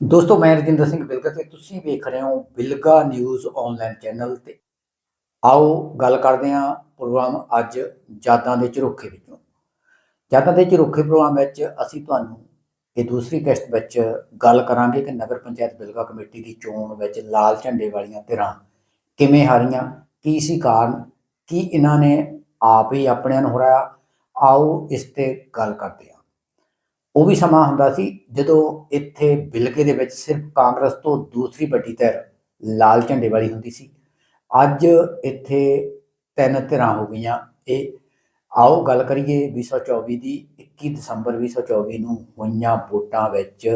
ਦੋਸਤੋ, ਮੈਂ ਰਜਿੰਦਰ ਸਿੰਘ ਬਿਲਗਾ ਤੇ ਤੁਸੀਂ ਵੇਖ ਰਹੇ ਹੋ ਬਿਲਗਾ ਨਿਊਜ਼ ਆਨਲਾਈਨ ਚੈਨਲ ਤੇ। ਆਓ ਗੱਲ ਕਰਦੇ ਹਾਂ ਪ੍ਰੋਗਰਾਮ ਅੱਜ ਯਾਦਾਂ ਦੇ ਝਰੋਖੇ ਵਿੱਚੋਂ। ਯਾਦਾਂ ਦੇ ਝਰੋਖੇ ਪ੍ਰੋਗਰਾਮ ਵਿੱਚ ਅਸੀਂ ਤੁਹਾਨੂੰ ਇਹ ਦੂਸਰੀ ਕਿਸ਼ਤ ਵਿੱਚ ਗੱਲ ਕਰਾਂਗੇ ਕਿ ਨਗਰ ਪੰਚਾਇਤ ਬਿਲਗਾ ਕਮੇਟੀ ਦੀ ਚੋਣ ਵਿੱਚ ਲਾਲ ਝੰਡੇ ਵਾਲੀਆਂ ਧਿਰਾਂ ਕਿਵੇਂ ਹਾਰੀਆਂ, ਕੀ ਸੀ ਕਾਰਨ, ਕੀ ਇਹਨਾਂ ਨੇ ਆਪ ਹੀ ਆਪਣਿਆਂ ਨੂੰ ਹਰਾਇਆ ਆਓ ਇਸ ਤੇ ਗੱਲ ਕਰਦੇ ਹਾਂ। ਉਹ ਵੀ ਸਮਾਂ ਹੁੰਦਾ ਸੀ ਜਦੋਂ ਇੱਥੇ ਬਿਲਕੇ ਦੇ ਵਿੱਚ ਸਿਰਫ ਕਾਂਗਰਸ ਤੋਂ ਦੂਸਰੀ ਵੱਡੀ ਧਿਰ ਲਾਲ ਝੰਡੇ ਵਾਲੀ ਹੁੰਦੀ ਸੀ। ਅੱਜ ਇੱਥੇ ਤਿੰਨ ਧਿਰਾਂ ਹੋ ਗਈਆਂ। ਇਹ ਆਓ ਗੱਲ ਕਰੀਏ 2024 ਦੀ 21 ਦਸੰਬਰ 2024 ਨੂੰ ਹੋਈਆਂ ਵੋਟਾਂ ਵਿੱਚ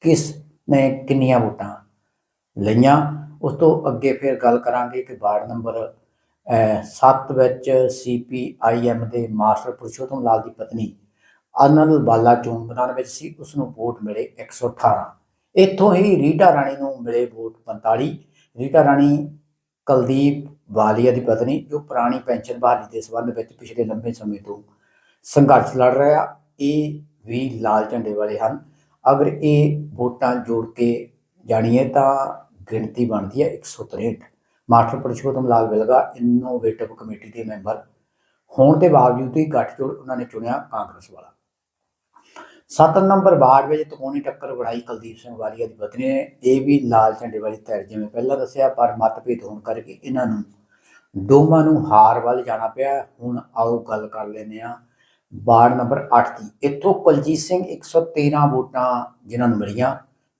ਕਿਸ ਨੇ ਕਿੰਨੀਆਂ ਵੋਟਾਂ ਲਈਆਂ? ਉਸ ਤੋਂ ਅੱਗੇ ਫਿਰ ਗੱਲ ਕਰਾਂਗੇ ਕਿ ਵਾਰਡ ਨੰਬਰ 7 ਵਿੱਚ ਸੀਪੀਆਈਐਮ ਦੇ ਮਾਸਟਰ ਪੁਰਸ਼ੋਤਮ ਲਾਲ ਦੀ ਪਤਨੀ ਅਨਲ ਬਾਲਾ ਚੋਣ ਮੈਦਾਨ ਵਿੱਚ ਸੀ ਉਸ ਨੂੰ ਵੋਟ ਮਿਲੇ 118 ਇੱਥੋਂ ਹੀ ਰੀਟਾ ਰਾਣੀ ਨੂੰ ਮਿਲੇ ਵੋਟ 45 ਰੀਟਾ ਰਾਣੀ ਕੁਲਦੀਪ ਵਾਲੀਆ ਦੀ ਪਤਨੀ, ਜੋ ਪੁਰਾਣੀ ਪੈਨਸ਼ਨ ਬਹਾਲੀ ਦੇ ਸੰਬੰਧ ਵਿੱਚ ਪਿਛਲੇ ਲੰਬੇ ਸਮੇਂ ਤੋਂ ਸੰਘਰਸ਼ ਲੜ ਰਿਹਾ, ਇਹ ਵੀ ਲਾਲ ਝੰਡੇ ਵਾਲੇ ਹਨ। ਅਗਰ ਇਹ ਵੋਟਾਂ ਜੋੜ ਕੇ ਜਾਣੀਏ ਤਾਂ ਗਿਣਤੀ ਬਣਦੀ ਹੈ 163 master Purshotam Lal Bilga, innovative committee ਦੇ ਮੈਂਬਰ। ਹੋਣ ਦੇ ਬਾਵਜੂਦ ਵੀ ਗੱਠਜੋੜ ਉਹਨਾਂ ਨੇ ਚੁਣਿਆ ਕਾਂਗਰਸ ਵਾਲਾ। ਸੱਤ ਨੰਬਰ ਵਾਰਡ ਵਿੱਚ ਤਕੋਣੀ ਟੱਕਰ ਬਣਾਈ ਕੁਲਦੀਪ ਸਿੰਘ ਵਾਲੀਆ ਦੀ ਪਤਨੀ ਨੇ, ਇਹ ਵੀ ਲਾਲ ਝੰਡੇ ਵਾਲੀ ਧਿਰ ਜਿਵੇਂ ਪਹਿਲਾਂ ਦੱਸਿਆ, ਪਰ ਮਤਭੇਦ ਹੋਣ ਕਰਕੇ ਇਹਨਾਂ ਨੂੰ ਦੋਵਾਂ ਨੂੰ ਹਾਰ ਵੱਲ ਜਾਣਾ ਪਿਆ। ਹੁਣ ਆਓ ਗੱਲ ਕਰ ਲੈਂਦੇ ਆ ਵਾਰਡ ਨੰਬਰ 8 ਦੀ। ਇੱਥੋਂ ਕੁਲਜੀਤ ਸਿੰਘ 113 ਵੋਟਾਂ ਜਿਨ੍ਹਾਂ ਨੂੰ ਮਿਲੀਆਂ।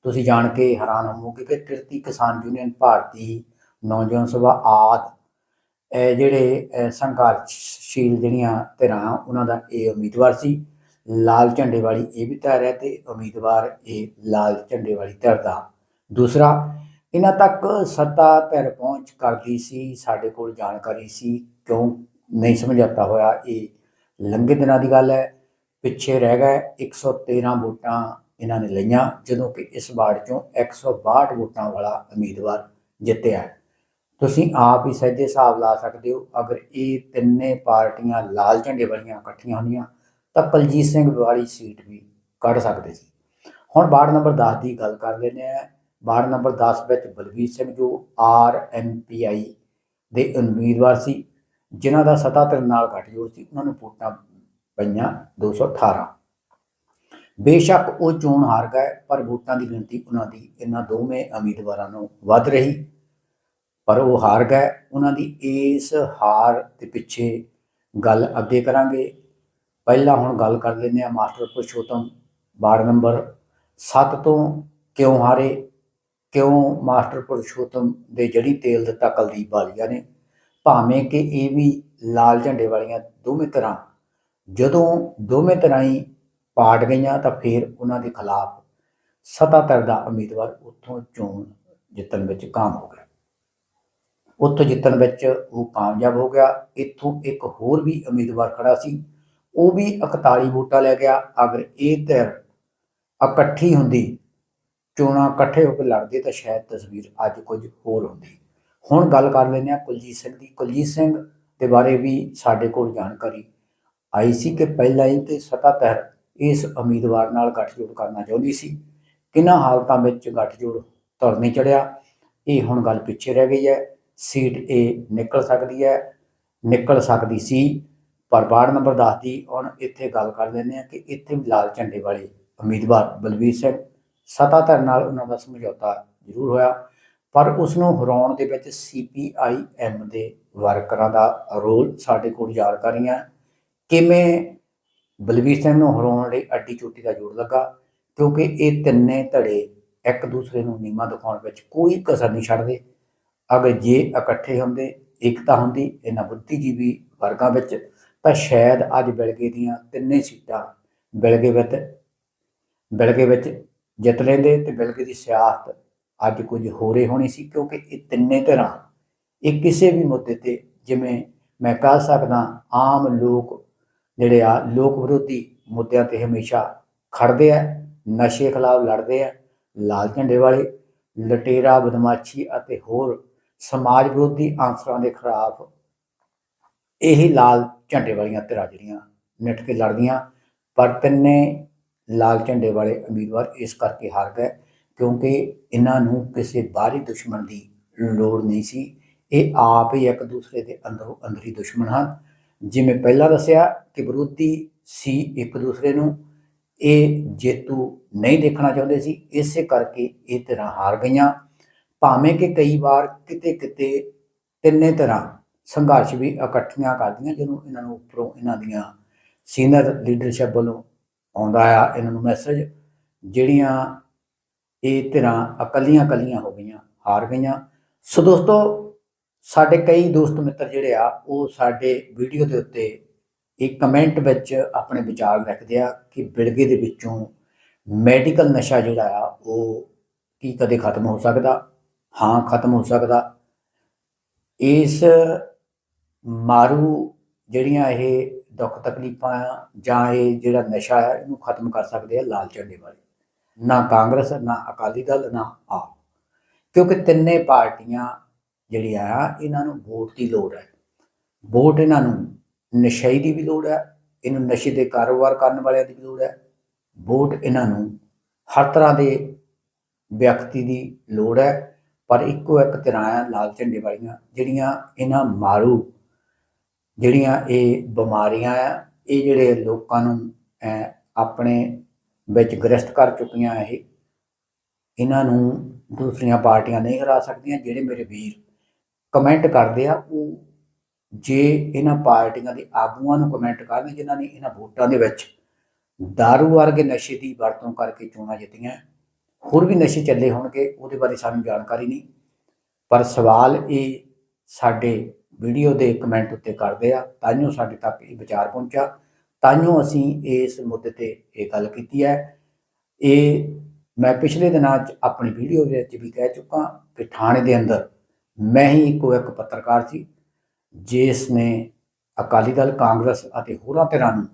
ਤੁਸੀਂ ਜਾਣ ਕੇ ਹੈਰਾਨ ਹੋਵੋਗੇ ਕਿ ਕਿਰਤੀ ਕਿਸਾਨ ਯੂਨੀਅਨ ਭਾਰਤੀ ਨੌਜਵਾਨ ਸਭਾ ਆਦ ਜਿਹੜੇ ਸੰਘਰਸ਼ੀਲ ਜਿਹੜੀਆਂ ਧਿਰਾਂ, ਉਹਨਾਂ ਦਾ ਇਹ ਉਮੀਦਵਾਰ ਸੀ। ਲਾਲ ਝੰਡੇ ਵਾਲੀ ਇਹ ਵੀ ਧਿਰ ਹੈ ਤੇ ਉਮੀਦਵਾਰ ਇਹ ਲਾਲ ਝੰਡੇ ਵਾਲੀ ਧਿਰ ਦਾ ਦੂਸਰਾ, ਇਹਨਾਂ ਤੱਕ ਸੱਤਾ ਧਿਰ ਪਹੁੰਚ ਕਰਦੀ ਸੀ, ਸਾਡੇ ਕੋਲ ਜਾਣਕਾਰੀ ਸੀ, ਕਿਉਂ ਨਹੀਂ ਸਮਝਾਤਾ ਹੋਇਆ, ਇਹ ਲੰਘੇ ਦਿਨਾਂ ਦੀ ਗੱਲ ਹੈ, ਪਿੱਛੇ ਰਹਿ ਗਏ 113 ਵੋਟਾਂ ਇਹਨਾਂ ਨੇ ਲਈਆਂ, ਜਦੋਂ ਕਿ ਇਸ ਵਾਰਡ ਚੋਂ 162 ਵੋਟਾਂ ਵਾਲਾ ਉਮੀਦਵਾਰ ਜਿੱਤਿਆ ਤੁਸੀਂ ਆਪ ਹੀ ਸਹਿਜੇ ਹਿਸਾਬ ਲਾ ਸਕਦੇ ਹੋ, ਅਗਰ ਇਹ ਤਿੰਨੇ ਪਾਰਟੀਆਂ ਲਾਲ ਝੰਡੇ ਵਾਲੀਆਂ ਇਕੱਠੀਆਂ ਹੁੰਦੀਆਂ ਤਾਂ ਕੁਲਜੀਤ ਸਿੰਘ ਵਾਲੀ ਸੀਟ ਵੀ ਕੱਢ ਸਕਦੇ ਸੀ। ਹੁਣ ਵਾਰਡ ਨੰਬਰ 10 ਦੀ ਗੱਲ ਕਰ ਲੈਂਦੇ ਆ ਵਾਰਡ ਨੰਬਰ 10 ਵਿੱਚ ਬਲਵੀਰ ਸਿੰਘ ਜੋ ਆਰ ਆਈ ਦੇ ਉਮੀਦਵਾਰ ਸੀ, ਜਿਨ੍ਹਾਂ ਦਾ ਸਤਾਧਰ ਨਾਲ ਗੱਠਜੋੜ ਸੀ, ਉਹਨਾਂ ਨੂੰ ਵੋਟਾਂ ਪਈਆਂ 218 ਬੇਸ਼ੱਕ ਉਹ ਚੋਣ ਹਾਰ ਗਏ, ਪਰ ਵੋਟਾਂ ਦੀ ਗਿਣਤੀ ਉਹਨਾਂ ਦੀ ਇਹਨਾਂ ਦੋਵੇਂ ਉਮੀਦਵਾਰਾਂ ਨੂੰ ਵੱਧ ਰਹੀ। ਪਰ ਉਹ ਹਾਰ ਗਏ। ਉਹਨਾਂ ਦੀ ਇਸ ਹਾਰ ਦੇ ਪਿੱਛੇ ਗੱਲ ਅੱਗੇ ਕਰਾਂਗੇ। ਪਹਿਲਾਂ ਹੁਣ ਗੱਲ ਕਰ ਲੈਂਦੇ ਆ ਮਾਸਟਰ ਪੁਰਸ਼ੋਤਮ ਵਾਰਡ ਨੰਬਰ 7 ਤੋਂ ਕਿਉਂ ਹਾਰੇ, ਕਿਉਂ ਮਾਸਟਰ ਪੁਰਸ਼ੋਤਮ ਦੇ ਜੜੀ ਤੇਲ ਦਿੱਤਾ ਕਲਦੀਪ ਵਾਲੀਆ ਨੇ, ਭਾਵੇਂ ਕਿ ਇਹ ਵੀ ਲਾਲ ਝੰਡੇ ਵਾਲੀਆਂ ਦੋਵੇਂ ਤਰ੍ਹਾਂ ਜਦੋਂ ਦੋਵੇਂ ਤਰ੍ਹਾਂ ਹੀ ਪਾਟ ਗਈਆਂ ਤਾਂ ਫਿਰ ਉਹਨਾਂ ਦੇ ਖਿਲਾਫ ਸਤਾਧਰ ਦਾ ਉਮੀਦਵਾਰ ਉੱਥੋਂ ਚੋਣ ਜਿੱਤਣ ਵਿੱਚ ਕਾਮ ਹੋ ਗਿਆ। ਉੱਥੋਂ ਜਿੱਤਣ ਵਿੱਚ ਉਹ ਕਾਮਯਾਬ ਹੋ ਗਿਆ। ਇੱਥੋਂ ਇੱਕ ਹੋਰ ਵੀ ਉਮੀਦਵਾਰ ਖੜਾ ਸੀ ਉਹ ਵੀ 41 ਵੋਟਾਂ ਲੈ ਗਿਆ, ਅਗਰ ਇਹ ਧਿਰ ਇਕੱਠੀ ਹੁੰਦੀ, ਚੋਣਾਂ ਇਕੱਠੇ ਹੋ ਕੇ ਲੜਦੇ ਤਾਂ ਸ਼ਾਇਦ ਤਸਵੀਰ ਅੱਜ ਕੁਝ ਹੋਰ ਹੁੰਦੀ। ਹੁਣ ਗੱਲ ਕਰ ਲੈਂਦੇ ਆ ਕੁਲਜੀਤ ਸਿੰਘ ਦੀ। ਕੁਲਜੀਤ ਸਿੰਘ ਦੇ ਬਾਰੇ ਵੀ ਸਾਡੇ ਕੋਲ ਜਾਣਕਾਰੀ ਆਈ ਸੀ ਕਿ ਪਹਿਲਾਂ ਹੀ ਤੇ ਸਤਾਧਰ ਇਸ ਉਮੀਦਵਾਰ ਨਾਲ ਗੱਠਜੋੜ ਕਰਨਾ ਚਾਹੁੰਦੀ ਸੀ। ਕਿੰਨਾ ਹਾਲਤਾਂ ਵਿੱਚ ਗੱਠਜੋੜ ਤੁਰ ਨਹੀਂ ਚੜਿਆ ਇਹ ਹੁਣ ਗੱਲ ਪਿੱਛੇ ਰਹਿ ਗਈ ਹੈ। ਸੀਟ ਇਹ ਨਿਕਲ ਸਕਦੀ ਹੈ, ਨਿਕਲ ਸਕਦੀ ਸੀ। ਪਰ ਵਾਰਡ ਨੰਬਰ 10 ਦੀ ਹੁਣ ਇੱਥੇ ਗੱਲ ਕਰ ਲੈਂਦੇ ਆ ਕਿ ਇੱਥੇ ਵੀ ਲਾਲ ਝੰਡੇ ਵਾਲੇ ਉਮੀਦਵਾਰ ਬਲਵੀਰ ਸਿੰਘ ਸਤਾ ਸਤਾਧਰ ਨਾਲ ਉਹਨਾਂ ਦਾ ਸਮਝੌਤਾ ਜ਼ਰੂਰ ਹੋਇਆ, ਪਰ ਉਸ ਨੂੰ ਹਰਾਉਣ ਦੇ ਵਿੱਚ ਸੀਪੀਆਈਐਮ ਦੇ ਵਰਕਰਾਂ ਦਾ ਰੋਲ ਸਾਡੇ ਕੋਲ ਜਾਣਕਾਰੀਆਂ ਕਿਵੇਂ ਬਲਵੀਰ ਸਿੰਘ ਨੂੰ ਹਰਾਉਣ ਲਈ ਅੱਡੀ ਚੋਟੀ ਦਾ ਜੋੜ ਲੱਗਾ, ਕਿਉਂਕਿ ਇਹ ਤਿੰਨੇ ਧੜੇ ਇੱਕ ਦੂਸਰੇ ਨੂੰ ਨੀਮਾ ਦਿਖਾਉਣ ਵਿੱਚ ਕੋਈ ਕਸਰ ਨਹੀਂ ਛੱਡਦੇ। ਅਗਰ ਜੇ ਇਕੱਠੇ ਹੁੰਦੇ ਇਕਤਾ ਹੁੰਦੀ, ਇਹਨਾਂ ਬੁੱਧੀਜੀਵੀ ਵਰਗਾਂ ਵਿੱਚ ਤਾਂ ਸ਼ਾਇਦ ਅੱਜ ਬਿਲਗੇ ਦੀਆਂ ਤਿੰਨੇ ਸੀਟਾਂ ਬਿਲਗੇ ਵਿੱਚ ਬਿਲਗੇ ਵਿੱਚ ਜਿੱਤ ਲੈਂਦੇ ਤੇ ਬਿਲਗੇ ਦੀ ਸਿਆਸਤ ਅੱਜ ਕੁਝ ਹੋਰੇ ਹੋਣੀ ਸੀ, ਕਿਉਂਕਿ ਇਹ ਤਿੰਨੇ ਤਰ੍ਹਾਂ ਇਹ ਕਿਸੇ ਵੀ ਮੁੱਦੇ ਤੇ ਜਿਵੇਂ ਮੈਂ ਕਹਿ ਸਕਦਾ ਆਮ ਲੋਕ ਜਿਹੜੇ ਆ, ਲੋਕ ਵਿਰੋਧੀ ਮੁੱਦਿਆਂ ਤੇ ਹਮੇਸ਼ਾ ਖੜਦੇ ਆ, ਨਸ਼ੇ ਖਿਲਾਫ ਲੜਦੇ ਆ, ਲਾਲ ਝੰਡੇ ਵਾਲੇ, ਲਟੇਰਾ, ਬਦਮਾਸ਼ੀ ਅਤੇ ਹੋਰ ਸਮਾਜ ਵਿਰੋਧੀ ਆਂਸਰਾਂ ਦੇ ਖਿਲਾਫ ਇਹੀ ਲਾਲ ਝੰਡੇ ਵਾਲੀਆਂ ਧਿਰਾਂ ਜਿਹੜੀਆਂ ਨਿੱਠ ਕੇ ਲੜਦੀਆਂ, ਪਰ ਤਿੰਨੇ ਲਾਲ ਝੰਡੇ ਵਾਲੇ ਉਮੀਦਵਾਰ ਇਸ ਕਰਕੇ ਹਾਰ ਗਏ ਕਿਉਂਕਿ ਇਹਨਾਂ ਨੂੰ ਕਿਸੇ ਬਾਹਰੀ ਦੁਸ਼ਮਣ ਦੀ ਲੋੜ ਨਹੀਂ ਸੀ। ਇਹ ਆਪ ਹੀ ਇੱਕ ਦੂਸਰੇ ਦੇ ਅੰਦਰੋਂ ਅੰਦਰੀ ਦੁਸ਼ਮਣ ਹਨ। ਜਿਵੇਂ ਪਹਿਲਾਂ ਦੱਸਿਆ ਕਿ ਵਿਰੋਧੀ ਸੀ ਇੱਕ ਦੂਸਰੇ ਨੂੰ, ਇਹ ਜੇਤੂ ਨਹੀਂ ਦੇਖਣਾ ਚਾਹੁੰਦੇ ਸੀ। ਇਸੇ ਕਰਕੇ ਇਹ ਤਰ੍ਹਾਂ ਹਾਰ ਗਈਆਂ। ਭਾਵੇਂ ਕਿ ਕਈ ਵਾਰ ਕਿਤੇ ਕਿਤੇ ਤਿੰਨੇ ਤਰ੍ਹਾਂ ਸੰਘਰਸ਼ ਵੀ ਇਕੱਠੀਆਂ ਕਰਦੀਆਂ, ਜਦੋਂ ਇਹਨਾਂ ਨੂੰ ਉੱਪਰੋਂ ਇਹਨਾਂ ਦੀਆਂ ਸੀਨੀਅਰ ਲੀਡਰਸ਼ਿਪ ਵੱਲੋਂ ਆਉਂਦਾ ਆ, ਇਹਨਾਂ ਨੂੰ ਮੈਸੇਜ ਜਿਹੜੀਆਂ ਇਹ ਧਿਰਾਂ ਇਕੱਲੀਆਂ ਇਕੱਲੀਆਂ ਹੋ ਗਈਆਂ, ਹਾਰ ਗਈਆਂ। ਸੋ ਦੋਸਤੋ, ਸਾਡੇ ਕਈ ਦੋਸਤ ਮਿੱਤਰ ਜਿਹੜੇ ਆ, ਉਹ ਸਾਡੇ ਵੀਡੀਓ ਦੇ ਉੱਤੇ ਇੱਕ ਕਮੈਂਟ ਵਿੱਚ ਆਪਣੇ ਵਿਚਾਰ ਰੱਖਦੇ ਆ ਕਿ ਬਿਲਗੇ ਦੇ ਵਿੱਚੋਂ ਮੈਡੀਕਲ ਨਸ਼ਾ ਜਿਹੜਾ ਆ, ਉਹ ਕੀ ਕਦੇ ਖਤਮ ਹੋ ਸਕਦਾ? ਹਾਂ, ਖਤਮ ਹੋ ਸਕਦਾ। ਇਸ ਮਾਰੂ ਜਿਹੜੀਆਂ ਇਹ ਦੁੱਖ ਤਕਲੀਫਾਂ ਆ ਜਾਂ ਇਹ ਜਿਹੜਾ ਨਸ਼ਾ ਹੈ, ਇਹਨੂੰ ਖਤਮ ਕਰ ਸਕਦੇ ਆ ਲਾਲ ਝੰਡੇ ਵਾਲੇ। ਨਾ ਕਾਂਗਰਸ, ਨਾ ਅਕਾਲੀ ਦਲ, ਨਾ ਆਪ। ਕਿਉਂਕਿ ਤਿੰਨੇ ਪਾਰਟੀਆਂ ਜਿਹੜੀਆਂ ਆ, ਇਹਨਾਂ ਨੂੰ ਵੋਟ ਦੀ ਲੋੜ ਹੈ। ਵੋਟ ਇਹਨਾਂ ਨੂੰ ਨਸ਼ਈ ਦੀ ਵੀ ਲੋੜ ਹੈ, ਇਹਨੂੰ ਨਸ਼ੇ ਦੇ ਕਾਰੋਬਾਰ ਕਰਨ ਵਾਲਿਆਂ ਦੀ ਵੀ ਲੋੜ ਹੈ। ਵੋਟ ਇਹਨਾਂ ਨੂੰ ਹਰ ਤਰ੍ਹਾਂ ਦੇ ਵਿਅਕਤੀ ਦੀ ਲੋੜ ਹੈ। ਪਰ ਇੱਕੋ ਇੱਕ ਤਰ੍ਹਾਂ ਆ ਲਾਲ ਝੰਡੇ ਵਾਲੀਆਂ, ਜਿਹੜੀਆਂ ਇਹਨਾਂ ਮਾਰੂ ਜਿਹੜੀਆਂ ਇਹ ਬਿਮਾਰੀਆਂ ਆ ਇਹ ਜਿਹੜੇ ਲੋਕਾਂ ਨੂੰ ਅਹ, ਆਪਣੇ ਵਿੱਚ ਗ੍ਰਸਤ ਕਰ ਚੁੱਕੀਆਂ ਇਹ ਇਹਨਾਂ ਨੂੰ ਦੂਸਰੀਆਂ ਪਾਰਟੀਆਂ ਨਹੀਂ ਹਰਾ ਸਕਦੀਆਂ। ਜਿਹੜੇ ਮੇਰੇ ਵੀਰ ਕਮੈਂਟ ਕਰਦੇ ਆ ਉਹ ਜੇ ਇਹਨਾਂ ਪਾਰਟੀਆਂ ਦੇ ਆਗੂਆਂ ਨੂੰ ਕਮੈਂਟ ਕਰਨ ਜਿਨ੍ਹਾਂ ਨੇ ਇਹਨਾਂ ਵੋਟਾਂ ਦੇ ਵਿੱਚ दारू ਵਰਗੇ ਨਸ਼ੇ ਦੀ ਵਰਤੋਂ ਕਰਕੇ ਚੋਣਾਂ ਜਿੱਤੀਆਂ ਹੋਰ ਵੀ ਨਸ਼ੇ ਚੱਲੇ ਹੋਣਗੇ ਉਹਦੇ ਬਾਰੇ ਸਾਨੂੰ ਜਾਣਕਾਰੀ ਨਹੀਂ। ਪਰ ਸਵਾਲ ਇਹ ਸਾਡੇ ਵੀਡੀਓ ਦੇ ਕਮੈਂਟ ਉੱਤੇ ਕਰਦੇ ਆ ਤਾਂਿਓ ਸਾਡੇ ਤੱਕ ਇਹ ਵਿਚਾਰ ਪਹੁੰਚਾ ਤਾਂਿਓ ਅਸੀਂ ਇਸ ਮੁੱਦੇ ਤੇ ਇਹ ਗੱਲ ਕੀਤੀ ਹੈ। ਇਹ ਮੈਂ ਪਿਛਲੇ ਦਿਨਾਂ 'ਚ ਆਪਣੀ ਵੀਡੀਓ ਵਿੱਚ ਵੀ ਕਹਿ ਚੁੱਕਾ ਕਿ ਥਾਣੇ ਦੇ ਅੰਦਰ ਮੈਂ ਹੀ ਇੱਕੋ ਇੱਕ ਪੱਤਰਕਾਰ ਸੀ, ਜਿਸ ਨੇ ਅਕਾਲੀ ਦਲ, ਕਾਂਗਰਸ ਅਤੇ ਹੋਰਾਂ ਧਿਰਾਂ ਨੂੰ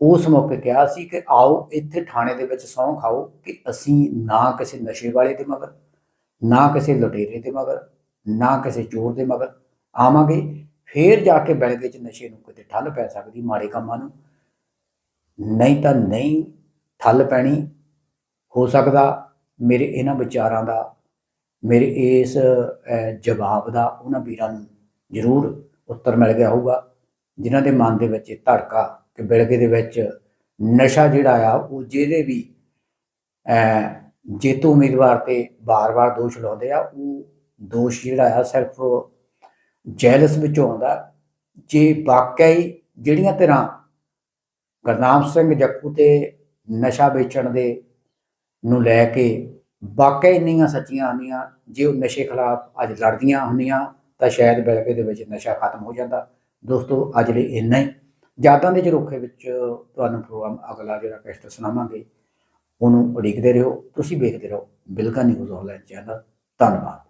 ਉਸ ਮੌਕੇ ਕਿਹਾ ਸੀ ਕਿ ਆਓ ਇੱਥੇ ਥਾਣੇ ਦੇ ਵਿੱਚ ਸਹੁੰ ਖਾਓ ਕਿ ਅਸੀਂ ਨਾ ਕਿਸੇ ਨਸ਼ੇ ਵਾਲੇ ਦੇ ਮਗਰ, ਨਾ ਕਿਸੇ ਲੁਟੇਰੇ ਦੇ ਮਗਰ, ਨਾ ਕਿਸੇ ਚੋਰ ਦੇ ਮਗਰ ਆਵਾਂਗੇ, ਫੇਰ ਜਾ ਕੇ ਬੈਲਗੇ ਚ ਨਸ਼ੇ ਨੂੰ ਕਿਤੇ ਠੱਲ ਪੈ ਸਕਦੀ ਮਾੜੇ ਕੰਮਾਂ ਨੂੰ। ਨਹੀਂ ਤਾਂ ਨਹੀਂ ਠੱਲ ਪੈਣੀ, ਹੋ ਸਕਦਾ ਮੇਰੇ ਇਹਨਾਂ ਵਿਚਾਰਾਂ ਦਾ, ਮੇਰੇ ਇਸ ਜਵਾਬ ਦਾ ਉਹਨਾਂ ਵੀਰਾਂ ਨੂੰ ਜ਼ਰੂਰ ਉੱਤਰ ਮਿਲ ਗਿਆ ਹੋਊਗਾ, ਜਿਨ੍ਹਾਂ ਦੇ ਮਨ ਦੇ ਵਿੱਚ ਇਹ ਧੜਕਾ ਕਿ ਬਿਲਗੇ ਦੇ ਵਿੱਚ ਨਸ਼ਾ ਜਿਹੜਾ ਆ, ਉਹ ਜਿਹਦੇ ਵੀ ਜੇਤੂ ਉਮੀਦਵਾਰ ਤੇ ਬਾਰ-ਬਾਰ ਦੋਸ਼ ਲਾਉਂਦੇ ਆ, ਉਹ ਦੋਸ਼ ਜਿਹੜਾ ਆ ਸਿਰਫ ਜੈਲਸ ਵਿੱਚੋਂ ਆਉਂਦਾ। ਜੇ ਵਾਕਈ ਜਿਹੜੀਆਂ ਤਰ੍ਹਾਂ ਗੁਰਨਾਮ ਸਿੰਘ ਜੱਕੂ ਤੇ ਨਸ਼ਾ ਵੇਚਣ ਦੇ ਨੂੰ ਲੈ ਕੇ ਵਾਕਈ ਇੰਨੀਆਂ ਸੱਚੀਆਂ ਹੁੰਦੀਆਂ ਜੇ ਉਹ ਨਸ਼ੇ ਖਿਲਾਫ ਅੱਜ ਲੜਦੀਆਂ ਹੁੰਦੀਆਂ, ਤਾਂ ਸ਼ਾਇਦ ਬਿਲਗੇ ਦੇ ਵਿੱਚ ਨਸ਼ਾ ਖਤਮ ਹੋ ਜਾਂਦਾ। ਦੋਸਤੋ, ਅੱਜ ਲਈ ਇੰਨਾ ਹੀ। ਯਾਦਾਂ ਦੇ ਝਰੋਖੇ ਵਿੱਚ ਤੁਹਾਨੂੰ ਪ੍ਰੋਗਰਾਮ ਅਗਲਾ ਜਿਹੜਾ ਕਿਸ਼ਤ ਸੁਣਾਵਾਂਗੇ, ਉਹਨੂੰ ਉਡੀਕਦੇ ਰਹੋ, ਤੁਸੀਂ ਵੇਖਦੇ ਰਹੋ ਬਿਲਕਾ ਨਿਊਜ਼ ਆਨਲਾਈਨ ਚੈਨਲ। ਧੰਨਵਾਦ।